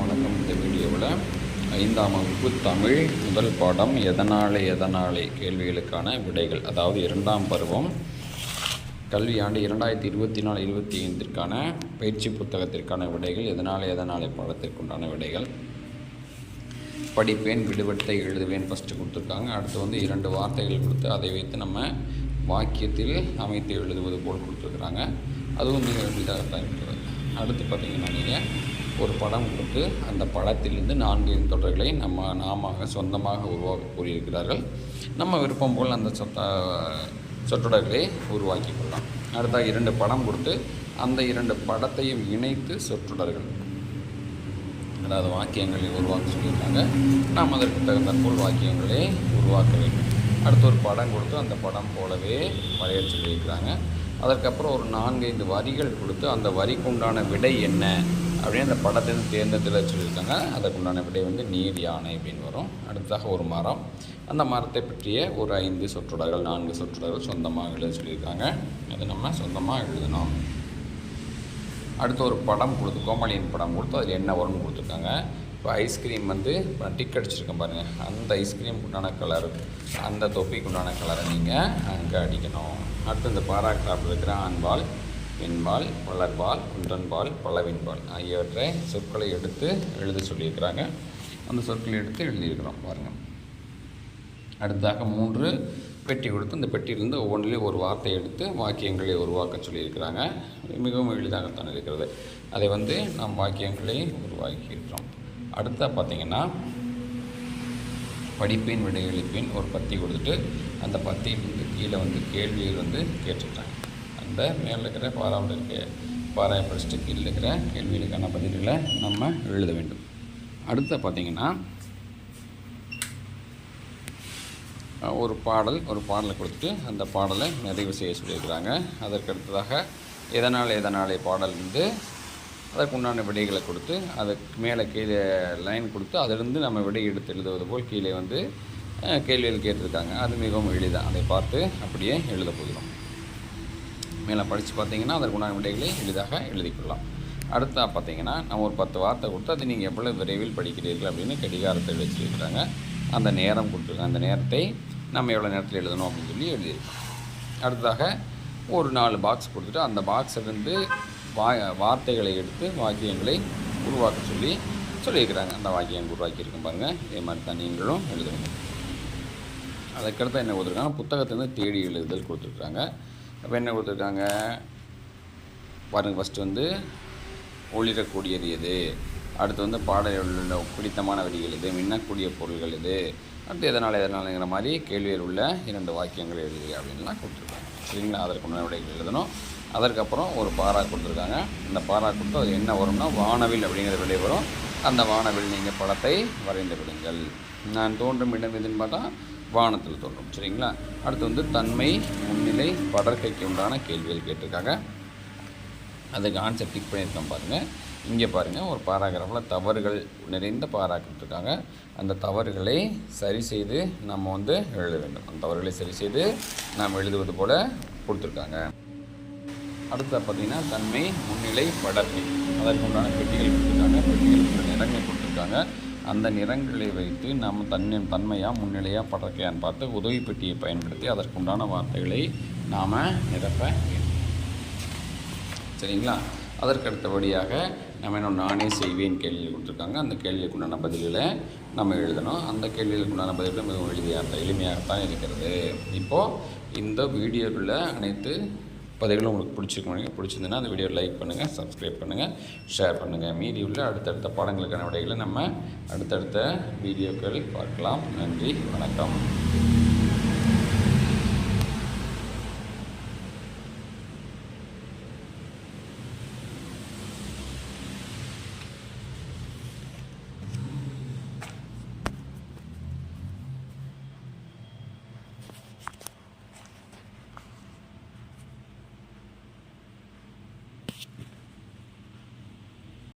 வணக்கம். இந்த வீடியோவில் ஐந்தாம் வகுப்பு தமிழ் முதல் பாடம் எதனாலே எதனாலே கேள்விகளுக்கான விடைகள். அதாவது இரண்டாம் பருவம் கல்வி ஆண்டு இரண்டாயிரத்தி இருபத்தி நாலு இருபத்தி ஐந்திற்கான பயிற்சி புத்தகத்திற்கான விடைகள் எதனாலே எதனாலே பாடத்திற்குண்டான விடைகள். படிப்பேன் விடுபட்டை எழுதுவேன் ஃபஸ்ட்டு கொடுத்துருக்காங்க. அடுத்து வந்து இரண்டு வார்த்தைகள் கொடுத்து அதை வைத்து நம்ம வாக்கியத்தில் அமைத்து எழுதுவது போல் கொடுத்துருக்குறாங்க. அதுவும் மிக எளிதாகத்தான் இருக்கிறது. அடுத்து பார்த்திங்கன்னா நீங்கள் ஒரு படம் கொடுத்து அந்த படத்திலிருந்து நான்கு தொடர்களை நம்ம நாம சொந்தமாக உருவாக்க கூறியிருக்கிறார்கள். நம்ம விருப்பம் போல் அந்த சொத்த சொற்றொடர்களை உருவாக்கி கொள்ளலாம். அடுத்த இரண்டு படம் கொடுத்து அந்த இரண்டு படத்தையும் இணைத்து சொற்றொடர்கள். அதாவது வாக்கியங்களை உருவாக்க சொல்லியிருக்காங்க. நாம் அதற்கு தகுந்த போல் வாக்கியங்களை உருவாக்க வேண்டும். அடுத்து ஒரு படம் கொடுத்து அந்த படம் போலவே வரைய சொல்லியிருக்கிறாங்க. அதற்கப்புறம் ஒரு நான்கைந்து வரிகள் கொடுத்து அந்த வரிக்குண்டான விடை என்ன? அப்படின்னு அந்த படத்திலிருந்து தேர்ந்தெடுத்துல சொல்லியிருக்காங்க. அதற்குண்டான விடை வந்து நீர் யானை அப்படின்னு வரும். அடுத்ததாக ஒரு மரம். அந்த மரத்தை பற்றிய ஒரு ஐந்து சொற்றொடர்கள் நான்கு சொற்றொடர்கள் சொந்தமாக எழுத சொல்லியிருக்காங்க. அது நம்ம சொந்தமாக எழுதணும். அடுத்து ஒரு படம் கொடுத்து கோமாளியின் படம் கொடுத்து அதில் என்ன வரும்னு கொடுத்துருக்காங்க. இப்போ ஐஸ்கிரீம் வந்து இப்போ டிக் அடிச்சிருக்கேன் பாருங்கள் அந்த ஐஸ்கிரீம் உண்டான கலர் அந்த தொப்பிக்கு உண்டான கலரை நீங்கள் அங்கே அடிக்கணும். அடுத்து இந்த பாராகிராஃபில் இருக்கிற ஆண்பால் வெண்பால் வளர்பால் குன்றன்பால் பலவின்பால். ஆகியவற்றை சொற்களை எடுத்து எழுத சொல்லியிருக்கிறாங்க. அந்த சொற்களை எடுத்து எழுதியிருக்கிறோம் பாருங்கள் அடுத்ததாக மூன்று பெட்டி கொடுத்து இந்த பெட்டியிலிருந்து ஒவ்வொன்றிலையும் ஒரு வார்த்தை எடுத்து வாக்கியங்களை உருவாக்க சொல்லியிருக்கிறாங்க. மிகவும் எளிதாகத்தான் இருக்கிறது. அதை வந்து நாம் வாக்கியங்களை உருவாக்கியிருக்கிறோம். அடுத்த பார்த்திங்கன்னா படிப்பேன் விடையளிப்பேன் ஒரு பத்தி கொடுத்துட்டு அந்த பத்தி வந்து கீழே வந்து கேள்விகள் வந்து கேட்டுட்டாங்க. அந்த மேலே இருக்கிற பாராவில் இருக்க பாராய படிச்சுட்டு கீழே இருக்கிற கேள்விகளுக்கான பதில்களை நம்ம எழுத வேண்டும். அடுத்த பார்த்திங்கன்னா ஒரு பாடல் ஒரு பாடலை கொடுத்துட்டு அந்த பாடலை நிறைவு செய்ய சொல்லியிருக்கிறாங்க. அதற்கு அடுத்ததாக எதனால் எதனாலே பாடல் வந்து அதுக்கு உண்டான விடைகளை கொடுத்து அதுக்கு மேலே கீழே லைன் கொடுத்து அதிலிருந்து நம்ம விடை எடுத்து எழுதுவது போல் கீழே வந்து கேள்விகள் கேட்டிருக்காங்க. அது மிகவும் எளிதாக அதை பார்த்து அப்படியே எழுத போகிறோம். மேலே படித்து பார்த்தீங்கன்னா அதற்குண்டான விடைகளை எளிதாக எழுதிக்கொள்ளலாம் அடுத்தா பார்த்தீங்கன்னா நம்ம ஒரு பத்து வார்த்தை கொடுத்து அதை நீங்கள் எவ்வளோ விரைவில் படிக்கிறீர்கள் அப்படின்னு கடிகாரத்தை வச்சுருக்கிறாங்க. அந்த நேரம் கொடுத்துருக்காங்க அந்த நேரத்தை நம்ம எவ்வளோ நேரத்தில் எழுதணும் அப்படின்னு சொல்லி எழுதியிருக்கோம். அடுத்ததாக ஒரு நாலு பாக்ஸ் கொடுத்துட்டு அந்த பாக்ஸிலிருந்து வா வார்த்தைகளை எடுத்து வாக்கியங்களை உருவாக்க சொல்லி சொல்லியிருக்கிறாங்க. அந்த வாக்கியம் உருவாக்கியிருக்கோம் பாருங்கள் இதே மாதிரி தான் நீங்களும் எழுதணும். அதுக்கடுத்து என்ன கொடுத்துருக்காங்க வந்து தேடி எழுதுதல் கொடுத்துருக்காங்க. அப்போ என்ன கொடுத்துருக்காங்க? பாருங்கள் ஃபஸ்ட்டு வந்து ஒளிரக்கூடியது எது? அடுத்து வந்து பாடலில் பிடித்தமான வரிகள் எது? மின்னக்கூடிய பொருள்கள் எது? அடுத்து எதனால் எதனாலங்கிற மாதிரி கேள்வியில் உள்ள இரண்டு வாக்கியங்கள் எழுது அப்படின்லாம் கொடுத்துருக்காங்க. சரிங்களா? அதற்கு முன்னாடி எழுதணும். அதற்கப்புறம் ஒரு பாரா கொடுத்துருக்காங்க. அந்த பாரா கொடுத்து அது என்ன வரும்னா வானவில் அப்படிங்கிற விடை வரும். அந்த வானவில் நீங்கள் படத்தை வரைந்து விடுங்கள். நான் தோன்றும் இடம் எதுன்னு பார்த்தா வானத்தில் தோன்றும். சரிங்களா? அடுத்து வந்து தன்மை முன்னிலை படற்கைக்கு உண்டான கேள்விகள் கேட்டிருக்காங்க. அதுக்கு ஆன்சர் டிக் பண்ணியிருக்கோம் பாருங்கள் இங்கே பாருங்கள் ஒரு பாராகிராஃபில் தவறுகள் நிறைந்த பாரா கொடுத்துருக்காங்க அந்த தவறுகளை சரி செய்து நம்ம வந்து எழுத வேண்டும். அந்த தவறுகளை சரி செய்து நாம் எழுதுவது போல் கொடுத்துருக்காங்க. அடுத்த பார்த்திங்கன்னா தன்மை முன்னிலை படர்க்கை அதற்கு உண்டான பெட்டிகள் கொடுத்துருக்காங்க பெட்டிகளுக்கு நிறங்கள் கொடுத்துருக்காங்க. அந்த நிறங்களை வைத்து நாம் தன் தன்மையாக முன்னிலையாக படர்க்கையான்னு பார்த்து உதவி பெட்டியை பயன்படுத்தி அதற்குண்டான வார்த்தைகளை நாம் நிரப்ப வேண்டும். சரிங்களா? அதற்கு அடுத்தபடியாக நம்ம என்ன நானே செய்வேன் கேள்வியில் கொடுத்துருக்காங்க. அந்த கேள்விக்கு உண்டான பதில்களை நம்ம எழுதணும். அந்த கேள்விகளுக்கு உண்டான பதில்கள் மிகவும் எளிமையாக தான் இருக்கிறது. இப்போது இந்த வீடியோவில் அனைத்து பதில்களும் உங்களுக்கு பிடிச்சிருக்கணும் பிடிச்சிருந்ததுன்னா அந்த வீடியோ லைக் பண்ணுங்கள் சப்ஸ்கிரைப் பண்ணுங்கள் ஷேர் பண்ணுங்கள் மீதி உள்ள அடுத்தடுத்த பாடங்களுக்கான விடைகளை நம்ம அடுத்தடுத்த வீடியோக்கள் பார்க்கலாம். நன்றி வணக்கம்.